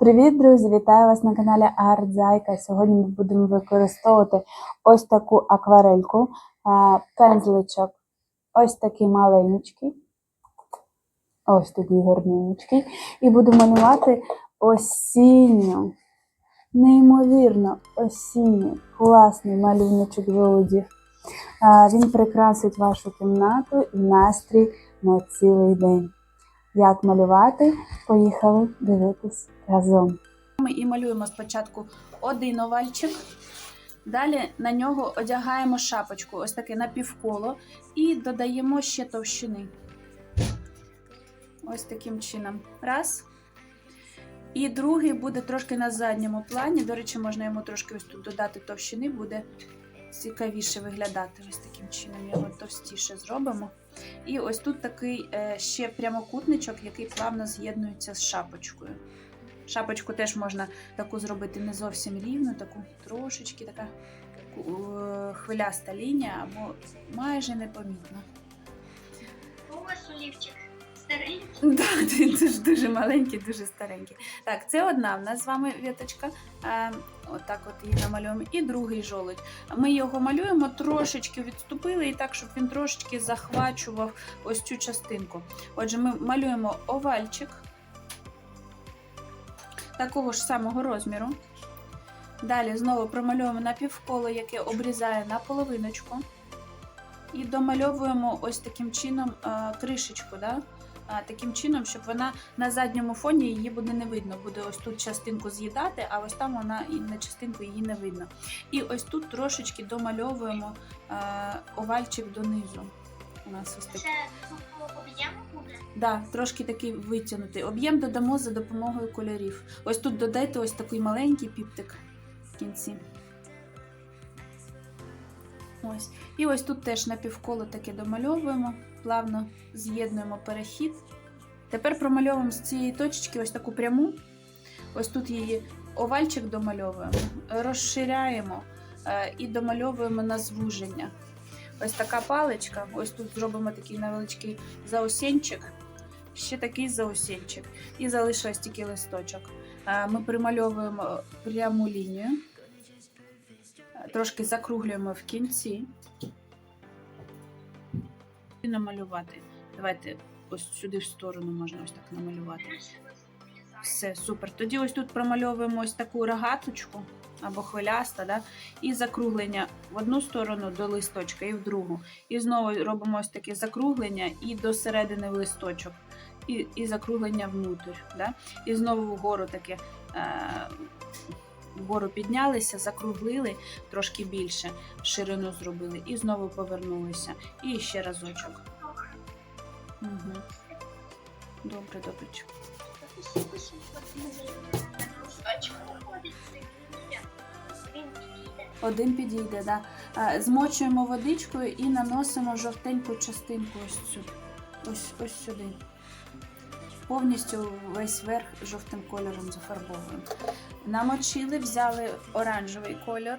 Привіт, друзі! Вітаю вас на каналі Арт Зайка. Сьогодні ми будемо використовувати ось таку акварельку, е, пензличок, ось такий маленький, ось такий гарненький. І буду малювати осінню, неймовірно осінній, класний малюночок жолудів. Е, Він прикрасить вашу кімнату і настрій на цілий день. Як малювати? Поїхали дивитись разом. Ми і малюємо спочатку один овальчик, далі на нього одягаємо шапочку, ось таке напівколо, і додаємо ще товщини. Ось таким чином. Раз. І другий буде трошки на задньому плані. До речі, можна йому трошки ось тут додати товщини, буде цікавіше виглядати. Ось таким чином його товстіше зробимо. І ось тут такий е, ще прямокутничок, який плавно з'єднується з шапочкою. Шапочку теж можна таку зробити не зовсім рівну, таку трошечки така е, хвиляста лінія або майже непомітна. Олівчик старий? Да, він дуже, дуже маленький, дуже старенький. Так, це одна в нас з вами віточка. Е, отак от її намалюємо. І другий жолудь. Ми його малюємо, трошечки відступили, і так, щоб він трошечки захвачував ось цю частинку. Отже, ми малюємо овальчик такого ж самого розміру. Далі знову промальовуємо напівколо, яке обрізає на половиночку. І домальовуємо ось таким чином е, кришечку. Да? А, таким чином, щоб вона на задньому фоні її буде не видно. Буде ось тут частинку з'їдати, а ось там вона і на частинку її не видно. І ось тут трошечки домальовуємо е, овальчик донизу. У нас ось такий. Да, трошки такий витягнутий. Об'єм додамо за допомогою кольорів. Ось тут додайте ось такий маленький піптик в кінці. Ось. І ось тут теж напівколо таке домальовуємо, плавно з'єднуємо перехід. Тепер промальовуємо з цієї точечки ось таку пряму. Ось тут її овальчик домальовуємо, розширяємо е, і домальовуємо на звуження. Ось така паличка. Ось тут зробимо такий невеличкий заосінчик, ще такий заосінчик. І залишилось тільки листочок. Е, Ми примальовуємо пряму лінію, трошки закруглюємо в кінці. І намалювати. Давайте ось сюди в сторону можна ось так намалювати. Все, супер. Тоді ось тут промальовуємо ось таку рогаточку або хвиляста, да? і закруглення в одну сторону до листочка і в другу. І знову робимо ось таке закруглення і до середини листочок, і, і закруглення внутрь. Да? І знову вгору таке. Е- Вгору піднялися, закруглили трошки більше, ширину зробили, і знову повернулися. І ще разочок. Угу. Добре, добре. Один підійде, да. Змочуємо водичкою і наносимо жовтеньку частинку ось цю. Ось, ось сюди. Повністю весь верх жовтим кольором зафарбовуємо. Намочили, взяли оранжевий кольор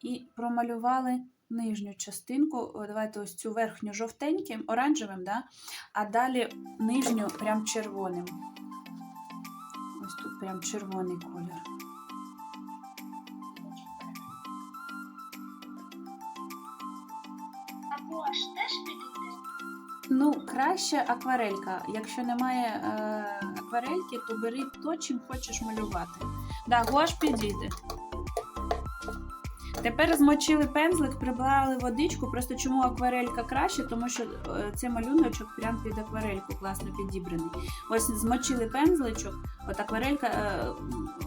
і промалювали нижню частинку. Давайте ось цю верхню жовтеньким, оранжевим, да? а далі нижню прям червоним. Ось тут прям червоний колір. Ну, краще акварелька. Якщо немає е, акварельки, то бери то, чим хочеш малювати. Да, гуаш підійде. Тепер змочили пензлик, прибрали водичку. Просто чому акварелька краще, тому що е, цей малюночок прям під акварельку класно підібраний. Ось змочили пензличок, от акварелька, е,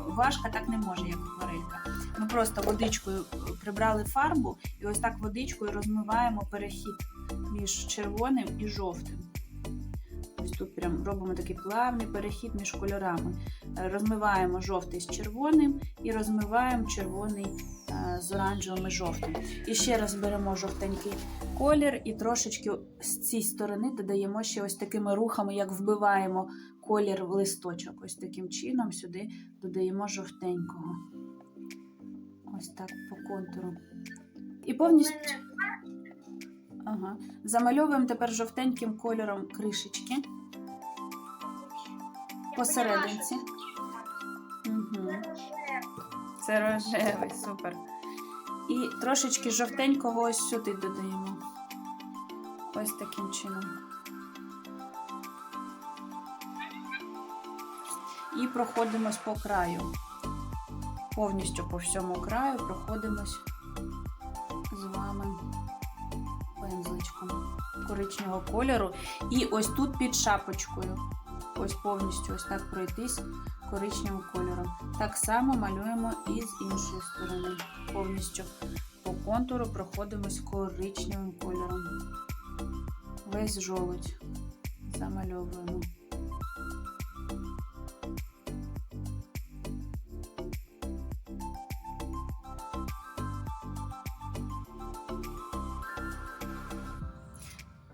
важка так не може, як акварелька. Ми просто водичкою прибрали фарбу і ось так водичкою розмиваємо перехід між червоним і жовтим. Ось тут прям робимо такий плавний перехід між кольорами. Е, Розмиваємо жовтий з червоним і розмиваємо червоний е, з оранжевим і жовтим. І ще раз беремо жовтенький колір і трошечки з цієї сторони додаємо ще ось такими рухами, як вбиваємо колір в листочок. Ось таким чином сюди додаємо жовтенького. Ось так по контуру. І повністю. Ага. Замальовуємо тепер жовтеньким кольором кришечки посерединці. що Це рожевий, супер. І трошечки жовтенького ось сюди додаємо. Ось таким чином. І проходимось по краю. Повністю по всьому краю проходимось коричневого кольору. І ось тут під шапочкою. Ось повністю ось так пройтись коричневим кольором. Так само малюємо і з іншої сторони. Повністю по контуру проходимось коричневим кольором. Весь жолудь замальовуємо.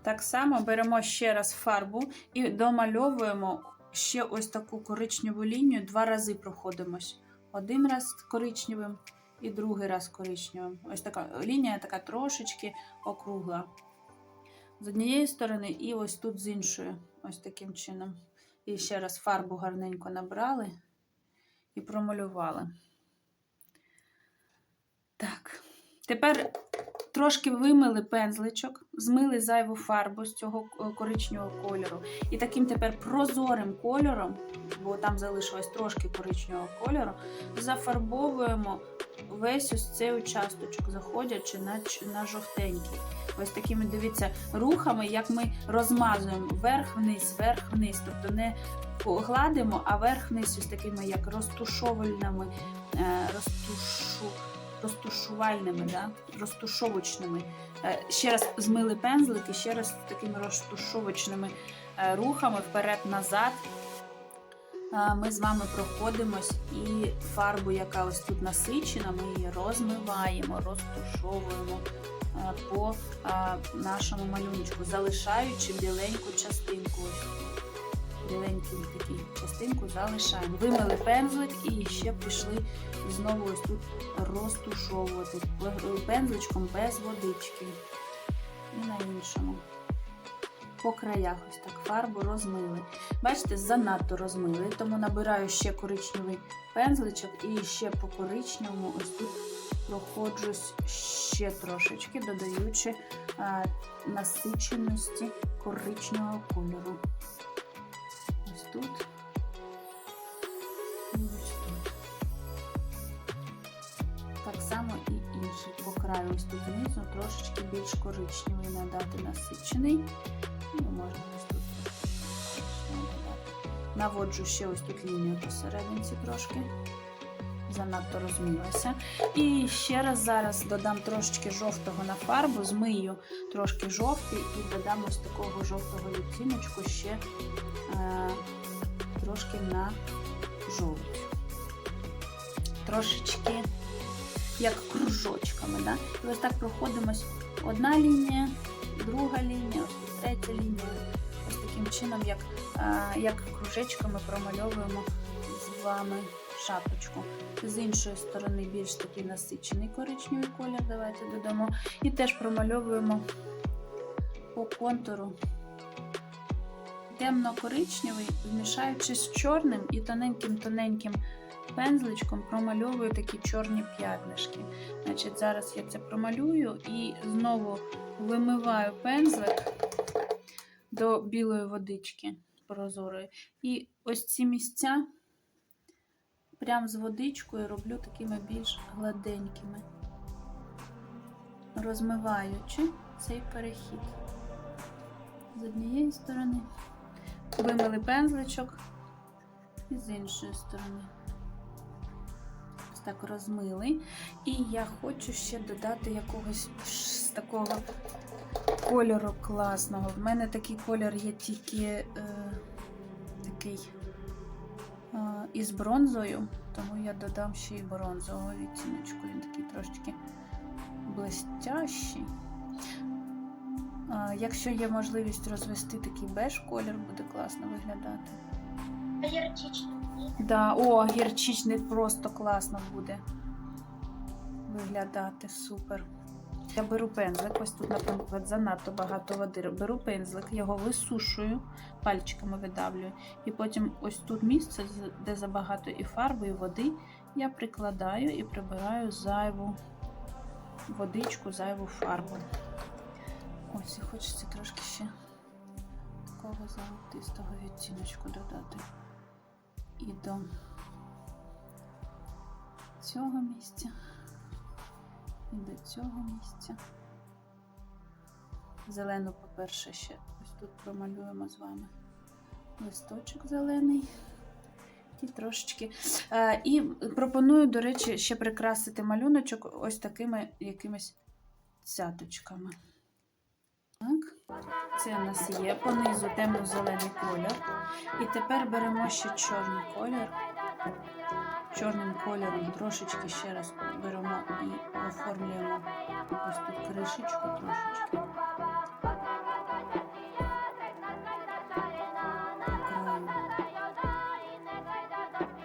Так само беремо ще раз фарбу і домальовуємо ще ось таку коричневу лінію, два рази проходимось. Один раз коричневим і другий раз коричневим. Ось така лінія така трошечки округла. З однієї сторони, і ось тут з іншої. Ось таким чином. І ще раз фарбу гарненько набрали і промалювали. Так. Тепер трошки вимили пензличок, змили зайву фарбу з цього е, коричневого кольору. І таким тепер прозорим кольором, бо там залишилось трошки коричневого кольору, зафарбовуємо весь ось цей участочок, заходячи на, на жовтенький. Ось такими, дивіться, рухами, як ми розмазуємо вверх-вниз, вверх-вниз. Тобто не гладимо, а вверх-вниз ось такими як розтушовальними, е, розтушу, розтушувальними, да? розтушовочними. Е, ще раз змили пензлики, ще раз такими розтушовочними е, рухами вперед-назад. Е, Ми з вами проходимось і фарбу, яка ось тут насичена, ми її розмиваємо, розтушовуємо по нашому малюночку, залишаючи біленьку частинку. Ось Біленьку таку частинку залишаємо. Вимили пензлик і ще пішли знову ось тут розтушовувати пензличком без водички. І на іншому. По краях ось так фарбу розмили. Бачите, занадто розмили, тому набираю ще коричневий пензличок і ще по коричневому ось тут проходжусь ще трошечки, додаючи а, насиченості коричневого кольору. Тут. Так само і інший по краю ось тут знизу трошечки більш коричневий надати насичений. І можна ось тут. Наводжу ще ось тут лінію посерединці трошки. Занадто розмилася. І ще раз зараз додам трошечки жовтого на фарбу, змию трошки жовтий і додам ось такого жовтого відтіночку ще е, трошки на жовть. Трошечки як кружочками. Да? І ось так проходимось одна лінія, друга лінія, третя лінія. Ось таким чином, як, як кружечками промальовуємо з вами шапочку. З іншої сторони більш такий насичений коричневий колір. Давайте додамо. І теж промальовуємо по контуру темно-коричневий, змішаючи з чорним і тоненьким-тоненьким пензличком промальовую такі чорні п'ятнишки. Значить, зараз я це промалюю і знову вимиваю пензлик до білої водички прозорої. І ось ці місця прям з водичкою роблю такими більш гладенькими, розмиваючи цей перехід. З однієї сторони вимили пензличок і з іншої сторони. Ось так розмили. І я хочу ще додати якогось з такого кольору класного. В мене такий колір є тільки е, такий е, із бронзою, тому я додам ще й бронзового відтіночку. Він такий трошечки блестящий. Якщо є можливість розвести такий беж колір, буде класно виглядати. А ярчичний. Да, о, гірчичний просто класно буде виглядати. Супер. Я беру пензлик, ось тут, наприклад, занадто багато води. Беру пензлик, його висушую, пальчиками видавлюю. І потім ось тут місце, де забагато і фарби, і води, я прикладаю і прибираю зайву водичку, зайву фарбу. Ось і хочеться трошки ще такого золотистого відтіночку додати. І до цього місця, і до цього місця. Зелену, по-перше, ще ось тут промалюємо з вами листочок зелений. І трошечки. Е, і пропоную, до речі, ще прикрасити малюночок ось такими якимись цяточками. Так, це у нас є понизу темно-зелений колір. І тепер беремо ще чорний колір. Чорним кольором трошечки ще раз беремо і оформлюємо ось тут кришечку трошечки.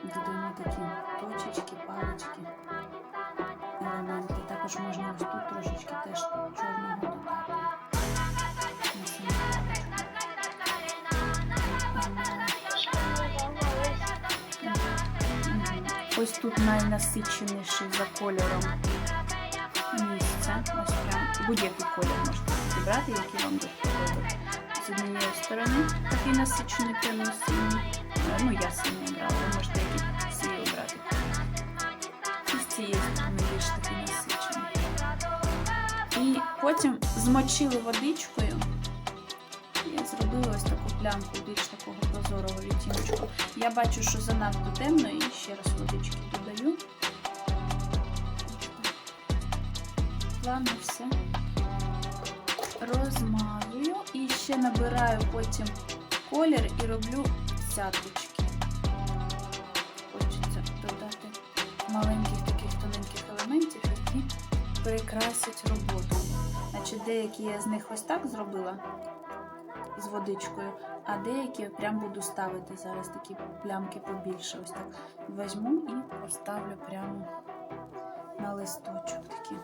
Додаємо такі точечки, палички, елементи. Також можна ось тут трошечки теж чорного Ось тут найнасиченіший за кольором місце. Ось прям будь-який колір можете підібрати, який вам вподоби. З однієї сторони такий насичений темно-синій. Е, Ну, я синій обрала, ви можете який свій обрати. І з цієї сторони більш такий насичений. І потім змочили водичкою. Я зробила ось таку плямку більш такого прозорого відтіночку. Я бачу, що занадто темно, і ще раз водички додаю. Плавно все розмазую і ще набираю потім колір і роблю цяточки. Хочеться додати маленьких таких тоненьких елементів, які прикрасять роботу. Значить, деякі я з них ось так зробила з водичкою, а деякі прям буду ставити зараз такі плямки побільше. Ось так візьму і поставлю прямо на листочок такі.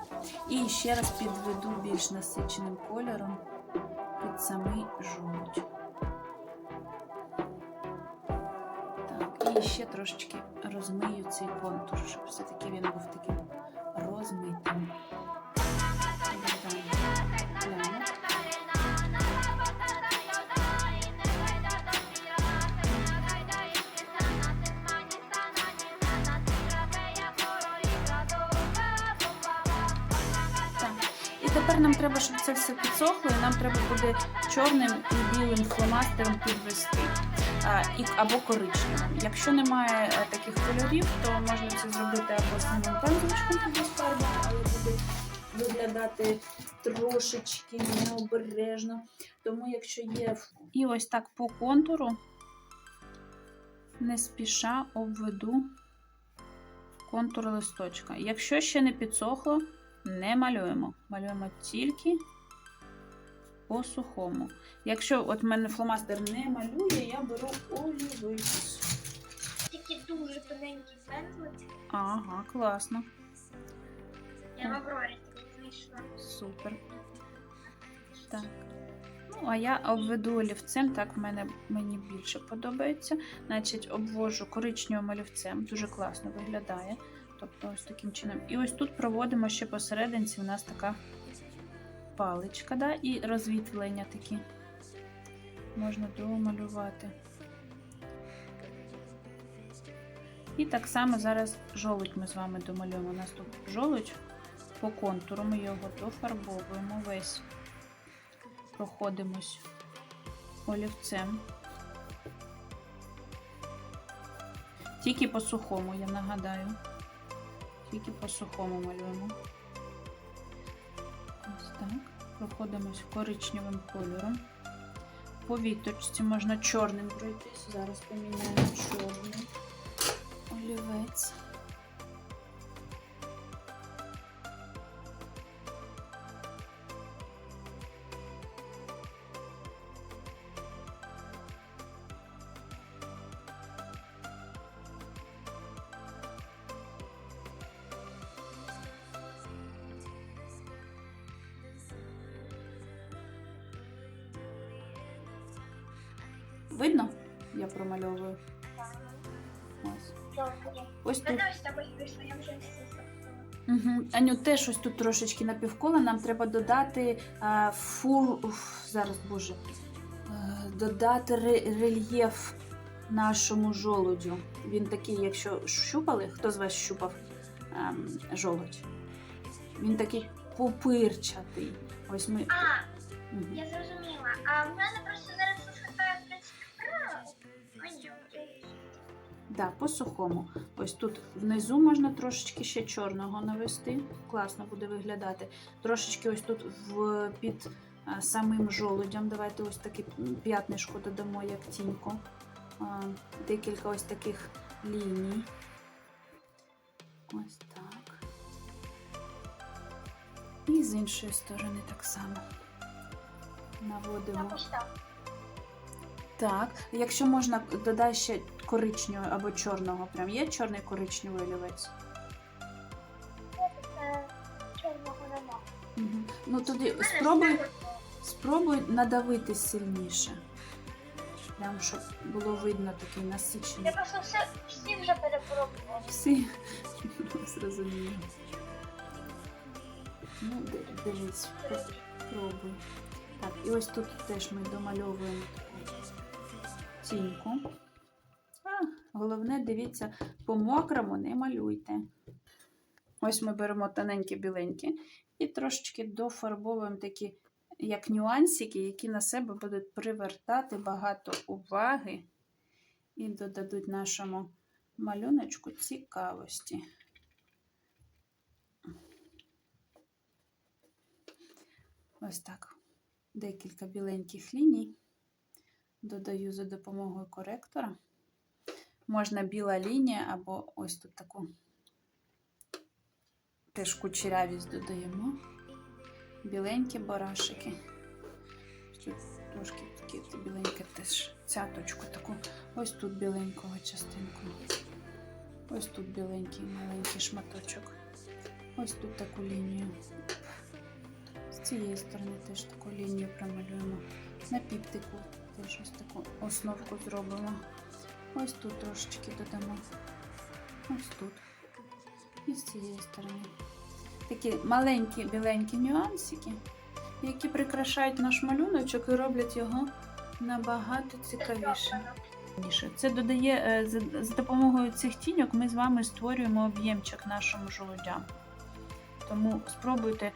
І ще раз підведу більш насиченим кольором під самий жовть. І ще трошечки розмию цей контур, щоб все-таки він був таким розмитим. Тепер нам треба, щоб це все підсохло, і нам треба буде чорним і білим фломастером підвести. Або коричневим. Якщо немає е, таких кольорів, то можна це зробити або самим пензличком тоді з фарби, але буде виглядати трошечки необережно. Тому якщо є. І ось так по контуру не спіша обведу контур листочка. Якщо ще не підсохло, не малюємо. Малюємо тільки по сухому. Якщо от в мене фломастер не малює, я беру олівець. Такі дуже тоненькі пензлики. Ага, класно. Я в Аврорі знайшла. Супер. Так. Ну, а я обведу олівцем, так в мене мені більше подобається. Значить, обвожу коричневим олівцем, дуже класно виглядає. Тобто ось таким чином. І ось тут проводимо ще посерединці, у нас така паличка, да? і розвітлення такі. Можна домалювати. І так само зараз жолудь ми з вами домалюємо. У нас тут жолудь по контуру ми його дофарбовуємо весь. Проходимось олівцем. Тільки по сухому, я нагадаю. Тільки по сухому малюємо. Ось так. Проходимось коричневим кольором. По віточці можна чорним пройтись. Зараз поміняємо чорний олівець. Видно? Я промальовую. Ось. Ось тут. Угу. Аню, теж ось тут трошечки напівкола. Нам треба додати а, фур. уф, зараз, боже. Е, додати ре- рельєф нашому жолудю. Він такий, якщо щупали, хто з вас щупав ем, жолудь? Він такий пупирчатий. Ось ми. А, Мгм. я зрозуміла. А в мене просто Да, по сухому. Ось тут внизу можна трошечки ще чорного навести. Класно буде виглядати. Трошечки ось тут в, під самим жолудям. Давайте ось таке п'ятнишко додамо, як тіньку. Декілька ось таких ліній. Ось так. І з іншої сторони так само. Наводимо. Так, якщо можна, додай ще коричневого або чорного. Прям є чорний коричневий олівець. Чорного нема. Угу. Ну тоді спробуй, спробуй надавити сильніше. Прям щоб було видно такий Я просто все, всі вже перепробувала. Всі зрозуміло. Ну, дивись, спробуй. Так, і ось тут теж ми домальовуємо таку тіньку. Головне, дивіться, по мокрому не малюйте. Ось ми беремо тоненькі біленькі і трошечки дофарбовуємо такі, як нюансики, які на себе будуть привертати багато уваги і додадуть нашому малюночку цікавості. Ось так. Декілька біленьких ліній. Додаю за допомогою коректора. Можна біла лінія або ось тут таку теж кучерявість додаємо. Біленькі барашики. Тут трошки такі біленькі теж цяточку таку. Ось тут біленького частинку. Ось тут біленький маленький шматочок. Ось тут таку лінію. З цієї сторони теж таку лінію промалюємо. На піптику теж ось таку основку зробимо. Ось тут трошечки додамо. Ось тут. І з цієї сторони. Такі маленькі біленькі нюансики, які прикрашають наш малюночок і роблять його набагато цікавішим. Це додає е, за, допомогою цих тіньок ми з вами створюємо об'ємчик нашому жолудям. Тому спробуйте